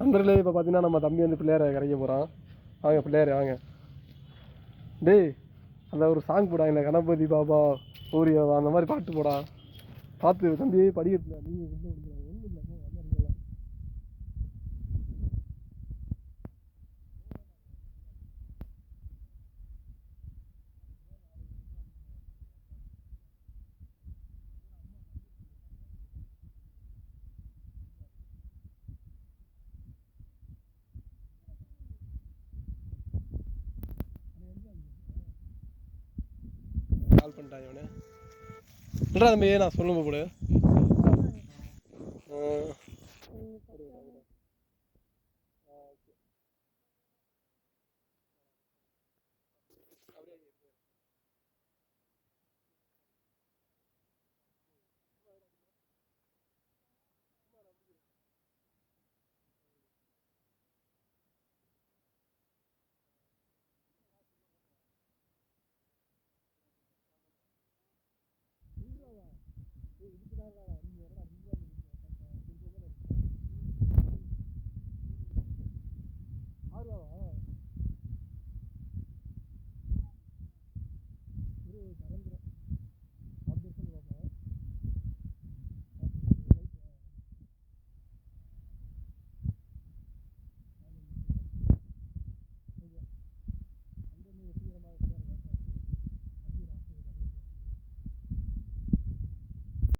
நண்பர்களே இப்போ பார்த்தீங்கன்னா நம்ம தம்பி வந்து பிள்ளையார கரைக்க போகிறான் வாங்க பிள்ளையார் வாங்க. டேய் அந்த ஒரு சாங் போடாங்க கணபதி பாபா சூரியவா அந்த மாதிரி பாட்டு போடா. பார்த்து தம்பி படிக்கிறதுல நீங்கள் கால் பண்ணிட்டான் இவனு. இல்லடா தம்பி நான் சொல்லுங்க போடு. ஆறுவாவா